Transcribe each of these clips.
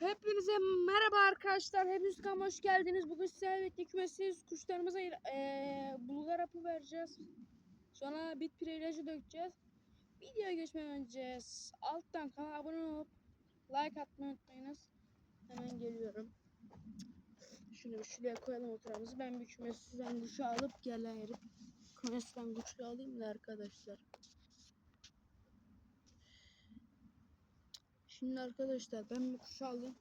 Hepinize merhaba arkadaşlar. Hepiniz kanalıma hoş geldiniz. Bugün sizlerle birlikte kümesiz kuşlarımıza eee bulgar apı vereceğiz. Sonra bit privilejı dökeceğiz. Videoya geçmeden önce alttan kanala abone olup like atmayı unutmayınız. Hemen geliyorum. Şunu şuraya koyalım oturamızı. Ben bir kümesizden kuşu alıp gelirim. Kümesizden kuşu alayım da arkadaşlar. Şimdi arkadaşlar ben bir kuş aldım.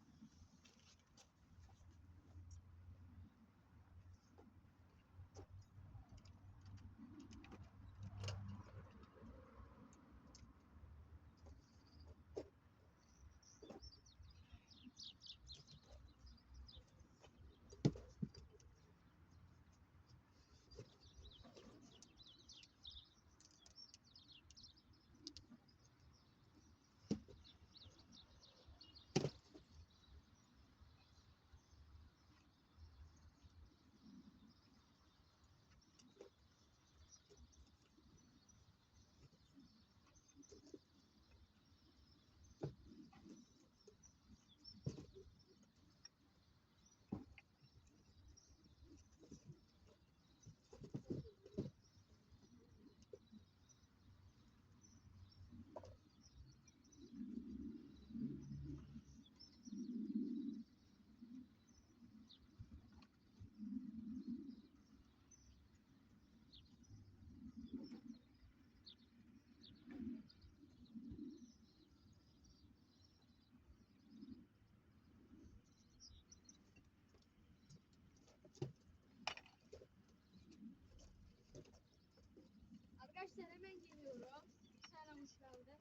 Arkadaşlar hemen geliyorum. Bir tane kuş kaldı.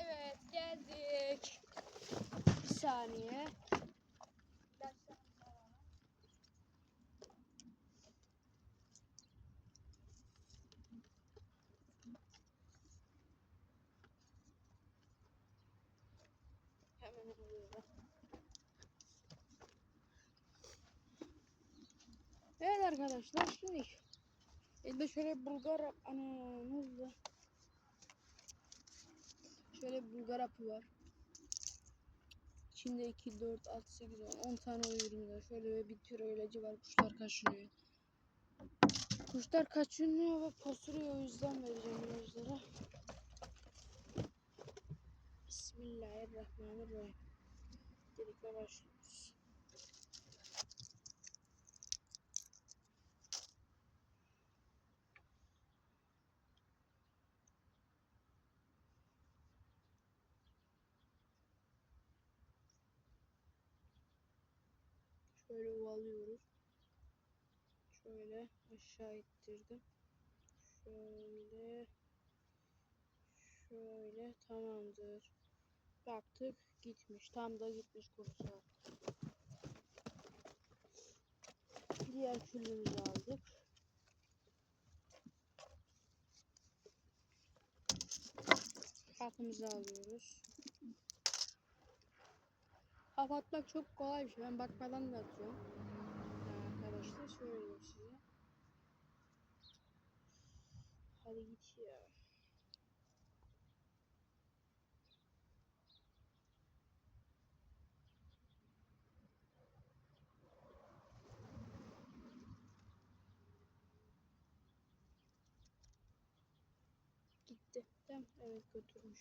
Evet geldik. Bir saniye. Evet arkadaşlar şimdi elde şöyle bulgar ana ne oldu? Şöyle bulgar apı var. İçinde 2, 4, 6, 8, 10, 10 tane oyun Şöyle bir tür ilacı var. Kuşlar kaçınıyor. Kuşlar kaçınıyor ve posuruyor. O yüzden vereceğim ilacları. Bismillahirrahmanirrahim. Dedikle başlıyoruz. Şöyle ovalıyoruz. Şöyle aşağı ittirdim. Şöyle. Şöyle tamamdır. Baktık gitmiş. Tam da gitmiş kursa. Diğer küllümüzü aldık. Kapımızı alıyoruz. Kapatmak çok kolay bir şey. Ben bakmadan da atıyorum. Ee, Arkadaşlar söyleyeyim size. Hadi git ya. Gitti. Mi? Evet götürmüş.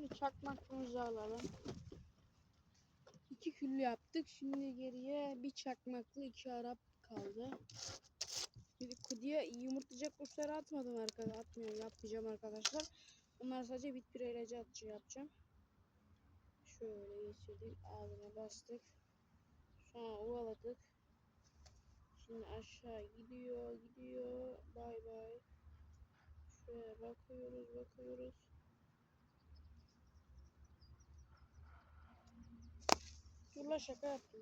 Şimdi çakmaklığımızı alalım. İki küllü yaptık. Şimdi geriye bir çakmaklı iki Arap kaldı. Bir kudiye yumurtlayacak kuşları atmadım arkadaşlar. Atmıyorum yapmayacağım arkadaşlar. Bunlar sadece bit bir ilacı atıcı yapacağım. Şöyle geçirdik. Ağzına bastık. Sonra ovaladık. Şimdi aşağı gidiyor gidiyor. Bay bay. Şöyle bakıyoruz bakıyoruz. Lan şaka yaptım.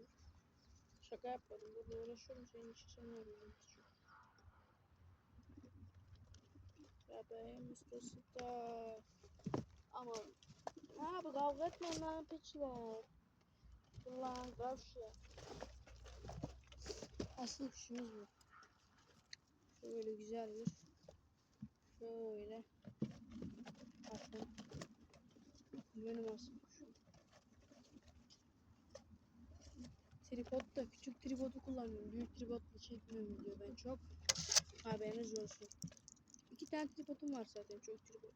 Şaka yapmadım. Burada uğraşıyorum senin için sen yapıyorsun? Bebeğim ustası da. Aman. Abi kavga etmeyin lan piçler. Dur lan gavşa. Asıl kuşumuz bu. Şöyle güzel bir. Şöyle. Bakın. Benim asıl Tripod da küçük tripodu kullanıyorum. Büyük tripodla çekmiyorum video ben çok. Haberiniz olsun. İki tane tripodum var zaten çok tripod.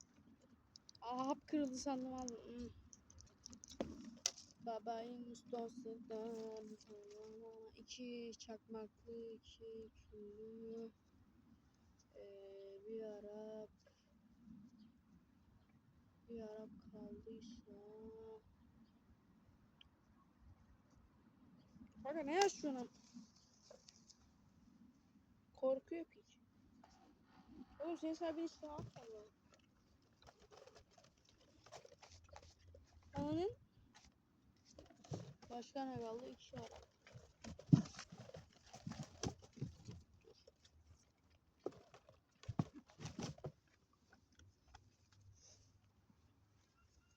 Aa hap kırıldı sandım aldım. Hmm. Babayın ustası da iki çakmaklı iki küllü ee, bir Arap bir Arap kaldıysa Kanka ne yaşıyorsun? Korkuyor piç. Oğlum senin sahibin hiç rahat kalıyor. Ananın Başka ne kaldı? İki Arap.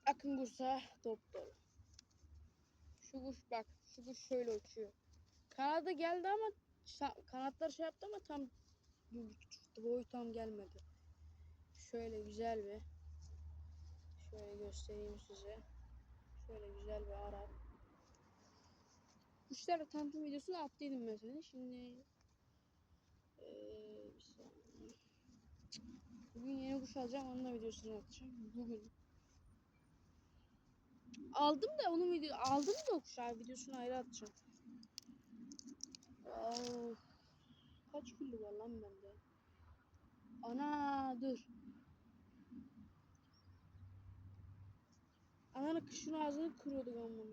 Akın kursa top dolu. Şu kuş bak, şu kuş şöyle uçuyor. Kanadı geldi ama kanatlar şey yaptı ama tam boyu tam gelmedi. Şöyle güzel bir şöyle göstereyim size. Şöyle güzel bir Arap. Kuşlarla tanıtım videosunu attıydım mesela. Şimdi saniye. Bugün yeni kuş alacağım. Onun da videosunu atacağım. Bugün. Aldım da onun video aldım da kuşağı videosunu ayrı atacağım. Of. Kaç kilo var lan bende? Ana dur. Ananın kışın ağzını kırıyorduk ama.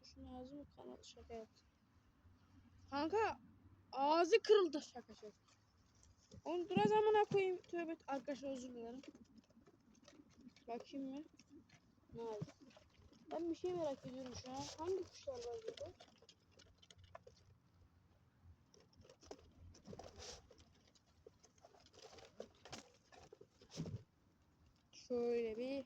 Kışın ağzı mı kanadı şaka yaptım. Kanka ağzı kırıldı şaka şaka. Onu dur o zamana koyayım. Tövbe arkadaşlar özür dilerim. Bakayım mı? Nice. Ben bir şey merak ediyorum şu an. Hangi kuşlar var burada? Şöyle bir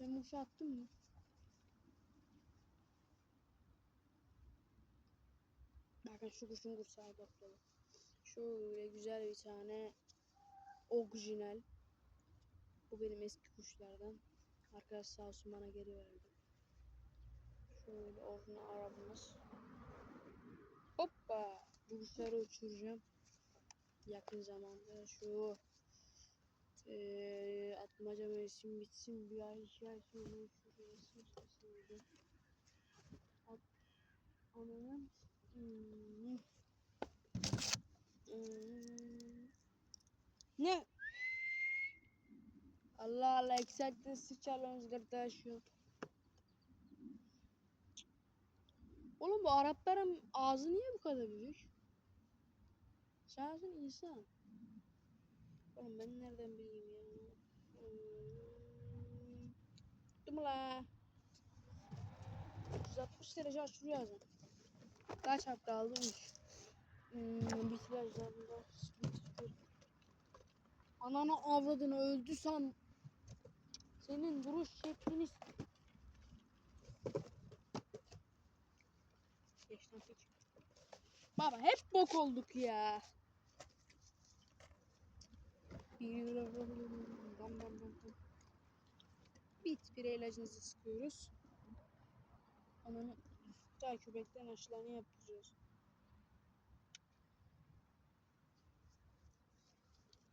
Ben kuşu attım mı? Bakın şu kuşun kursağı doktoru. Şöyle güzel bir tane orijinal. Bu benim eski kuşlardan. Arkadaş sağ olsun bana geri verdi. Şöyle orijinal arabamız. Hoppa! Bu kuşları uçuracağım. Yakın zamanda şu eee atmaca mevsim bitsin bir ay iki ay sonra. At ananın. Hmm. Ne? Allah Allah exactly sıçarlarınız kardeşim. Oğlum bu Arapların ağzı niye bu kadar büyük? Sensin insan. Oğlum ben nereden bileyim ya? Hmm. Dur la? 360 derece açılıyor ağzım. Kaç hafta almış? Hmm, bitirajlarında. Bitir. Ananı avradını öldü san. Senin duruş şeklini Geç lan geç. Baba hep bok olduk ya. Bam bam bam bam. Bit bir ilacınızı sıkıyoruz. Ananı daha köpekten aşılarını yaptırıyoruz.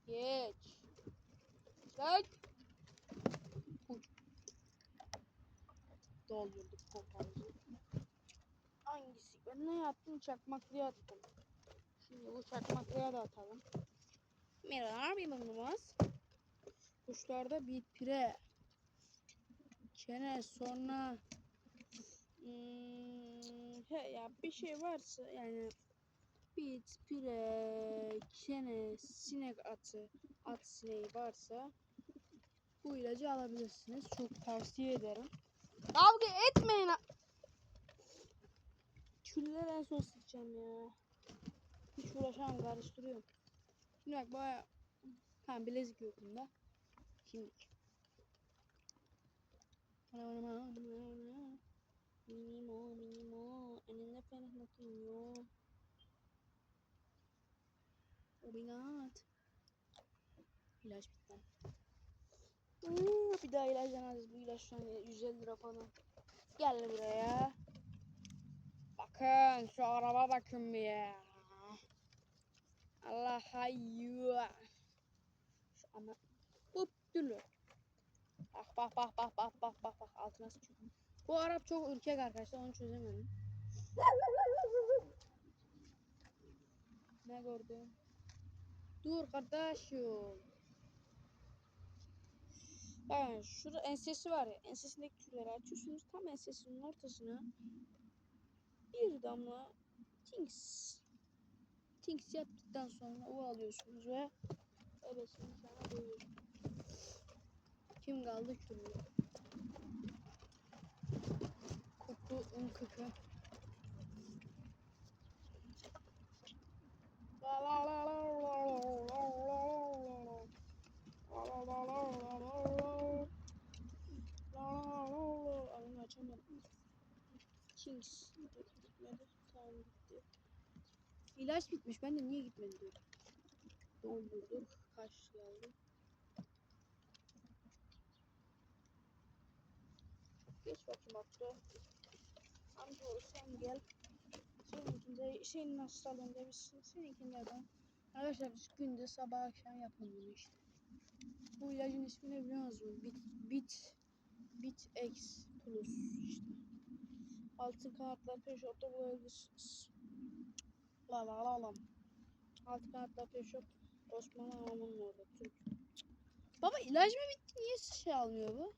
Geç. Lan. Doldurduk pompamızı. Hangisi? Ben ne yaptım? Çakmaklıya attım. Şimdi bu çakmaklıya da atalım. Merhaba bir bulunmaz. Kuşlarda bir pire. Çene sonra Hmm, ya bir şey varsa yani bit, pire, kene, sinek atı, at sineği varsa bu ilacı alabilirsiniz. Çok tavsiye ederim. Kavga etmeyin. Külleri en son sıkacağım ya. Hiç uğraşamam karıştırıyorum. Şimdi bak baya tamam bilezik yok bunda. Şimdi. Minimo minimo eninde fenahnatinho. Oh my god. İlaç bitti. Uuu, bir daha ilaç alacağız. Bu ilaç şu an 150 lira falan. Gel buraya. Bakın şu araba bakın bir ya. Allah hayyu. Şu ama hop dülü. Bak bak bak bak bak bak bak bak altına sıçıyor. Bu Arap çok ürkek arkadaşlar onu çözemedim. Ne gördün? Dur kardeşim. Bakın şurada ensesi var ya. Ensesindeki tülleri açıyorsunuz. Tam ensesinin ortasına bir damla Tinks. Tinks yaptıktan sonra o alıyorsunuz ve ebesini sana koyuyorsunuz. Kim kaldı küllü? Koku un kıkı. La la la la la la la la. La la la la la la la. La la la la. Ay, bunu açamadım. Kings. Gitmedi. Tamam gitti. İlaç bitmiş. Ben de niye gitmedi diyorum. Doldurduk. Kaç geldi? Geç bakayım Abdü. Amca sen gel. Seninkinde, senin hastalığında biz seninkinde ben. Arkadaşlar biz günde sabah akşam yapın bunu işte. Bu ilacın ismini biliyor musunuz? Bit, bit, bit X plus işte. Altın kanatlar peşotta bulabilirsiniz. La la la la. Altın kanatlar peşot Osman Ağam'ın orada Türk. Baba ilaç mı bitti? Niye şey almıyor bu?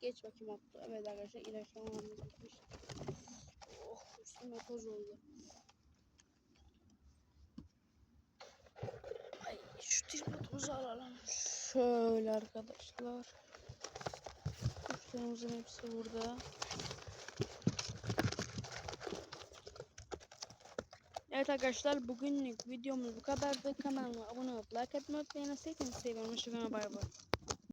Geç bakayım attı. Evet arkadaşlar ilaçlamamız bitmiş. Oh üstüme toz oldu. Ay şu tripodumuzu alalım. Şöyle arkadaşlar. Kuşlarımızın hepsi burada. Evet arkadaşlar bugünlük videomuz bu kadardı. Kanalıma abone olup like atmayı unutmayın. Sevginizi seviyorum. Hoşçakalın. Bay bay.